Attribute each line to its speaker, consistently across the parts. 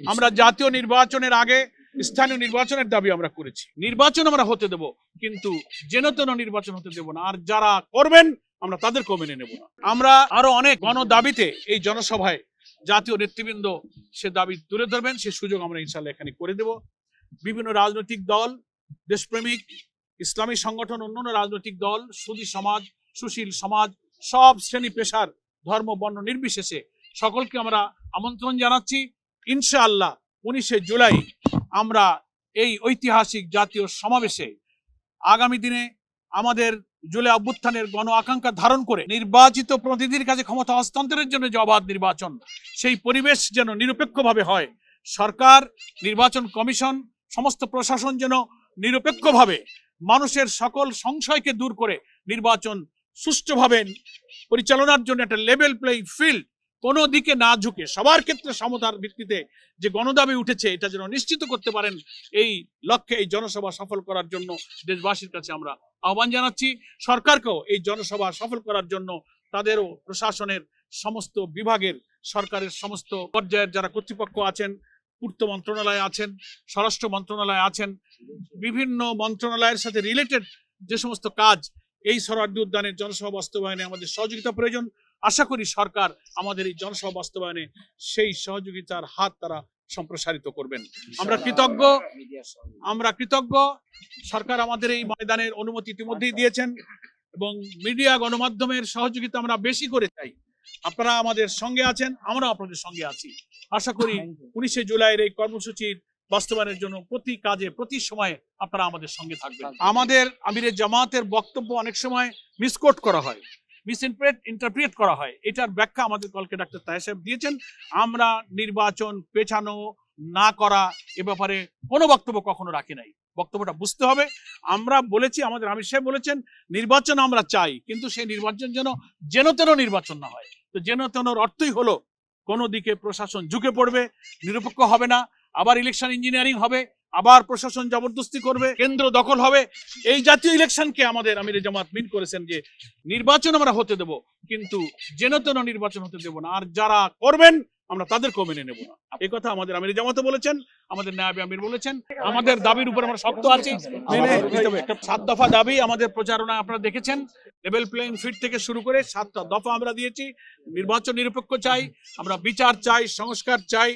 Speaker 1: আমরা জাতীয় নির্বাচনের আগে স্থানীয় নির্বাচনের দাবি আমরা করেছি। নির্বাচন আমরা হতে দেব, কিন্তু যেন তেন নির্বাচন হতে দেব না। আর যারা করবেন, আমরা তাদেরকেও মেনে নেব না। আমরা আরও অনেক গণ দাবিতে এই জনসভায় জাতীয় নেতৃবৃন্দ সে দাবি তুলে ধরবেন, সে সুযোগ আমরা ইনশাল্লাহ এখানে করে দেব। বিভিন্ন রাজনৈতিক দল, দেশপ্রেমিক, ইসলামী সংগঠন, অন্যান্য রাজনৈতিক দল, সুদী সমাজ, সুশীল সমাজ, সব শ্রেণি পেশার ধর্ম, বর্ণ নির্বিশেষে সকলকে আমরা আমন্ত্রণ জানাচ্ছি। ইনশাআল্লাহ উনিশে জুলাই আমরা এই ঐতিহাসিক জাতীয় সমাবেশে আগামী দিনে আমাদের জুলাই অভ্যুত্থানের গণ আকাঙ্ক্ষা ধারণ করে নির্বাচিত প্রতিনিধির কাছে ক্ষমতা হস্তান্তরের জন্য যে অবাধ নির্বাচন, সেই পরিবেশ যেন নিরপেক্ষভাবে হয়। সরকার, নির্বাচন কমিশন, সমস্ত প্রশাসন যেন নিরপেক্ষভাবে মানুষের সকল সংশয়কে দূর করে নির্বাচন সুষ্ঠুভাবে পরিচালনার জন্য একটা লেভেল প্লেইং ফিল্ড কোনো দিকে না ঝুঁকে সবার ক্ষেত্রে সমতার ভিত্তিতে যে গণদাবি উঠেছে, এটা যেন নিশ্চিত করতে পারেন এই লক্ষ্যে এই জনসভা সফল করার জন্য দেশবাসীর কাছে আমরা আহ্বান জানাচ্ছি। সরকারকেও এই জনসভা সফল করার জন্য তাদেরও প্রশাসনের সমস্ত বিভাগের সরকারের সমস্ত পর্যায়ের যারা কর্তৃপক্ষ আছেন, পূর্ত মন্ত্রণালয়ে আছেন, স্বরাষ্ট্র মন্ত্রণালয়ে আছেন, বিভিন্ন মন্ত্রণালয়ের সাথে রিলেটেড যে সমস্ত কাজ, এই সরার্দি উদ্যানের জনসভা বাস্তবায়নে আমাদের সহযোগিতা প্রয়োজন। আশা করি সরকার আমাদের এই জনসভা বাস্তবায়নে সেই সহযোগিতার হাত তারা সম্প্রসারিত করবেন। আমরা কৃতজ্ঞ আমরা কৃতজ্ঞ। সরকার আমাদের এই ময়দানের অনুমতি ইতিমধ্যেই দিয়েছেন এবং মিডিয়া গণমাধ্যমের সহযোগিতা আমরা বেশি করে চাই। আপনারা আমাদের সঙ্গে আছেন আমরা আপনাদের সঙ্গে আছি। আশা করি উনিশে জুলাইয়ের এই কর্মসূচির বাস্তবায়নের জন্য প্রতি কাজে প্রতি সময়ে আপনারা আমাদের সঙ্গে থাকবেন। আমাদের আমিরের জামাতের বক্তব্য অনেক সময় মিসকোট করা হয়। মিসইন্টারপ্রেট ইন্টারপ্রিট করা হয়। এটার ব্যাখ্যা আমাদের কলকে ডাক্তার তাহের সাহেব দিয়েছেন। আমরা নির্বাচন পেছানো না করা এ ব্যাপারে কোনো বক্তব্য কখনো রাখি নাই। বক্তব্যটা বুঝতে হবে। আমরা বলেছি, আমাদের আমির সাহেব বলেছেন, নির্বাচন আমরা চাই, কিন্তু সেই নির্বাচন যেন যেন তেন নির্বাচন না হয়। তো যেন তেনর অর্থই হলো, কোনো দিকে প্রশাসন ঝুঁকে পড়বে, নিরপেক্ষ হবে না, আবার ইলেকশন ইঞ্জিনিয়ারিং হবে আবার প্রশাসন জবরদস্তি করবে, কেন্দ্র দখল হবে। এই জাতীয় ইলেকশনকে আমাদের আমির জামাত মিন করেছেন যে, নির্বাচন আমরা হতে দেব, কিন্তু যেন তেন নির্বাচন হতে দেব না। আর যারা করবেন আমরা তাদেরকেও মেনে নেব না। এই কথা আমাদের আমির জামাতে বলেছেন আমাদের নায়াবে আমির বলেছেন। আমাদের দাবির উপর আমরা শক্ত আছি। সাত দফা দাবি আমাদের প্রচারণা আপনারা দেখেছেন। লেভেল প্লেইং ফিল্ড থেকে শুরু করে সাতটা দফা আমরা দিয়েছি। নির্বাচন নিরপেক্ষ চাই। আমরা বিচার চাই সংস্কার চাই।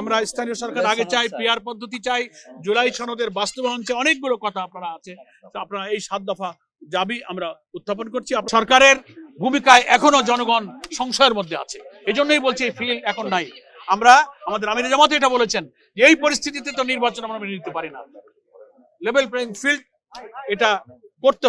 Speaker 1: আমরা স্থানীয় সরকার আগে চাই পিয়ার পদ্ধতি চাই। জুলাই সনদের বাস্তবায়ন চাই। অনেকগুলো কথা আপনারা আছে। তো আপনারা এই সাত দফা দাবি আমরা উত্থাপন করছি। সরকারের ভূমিকায় এখনও জনগণ সংশয়ের মধ্যে আছে। এই জন্যই বলছি এই ফিল এখন নাই। আমরা, আমাদের আমির জামাতে এটা বলেছেন যে এই পরিস্থিতিতে তো নির্বাচন আমরা মেনে নিতে পারি না। লেভেল প্লেইং ফিল্ড এটা করতে হবে।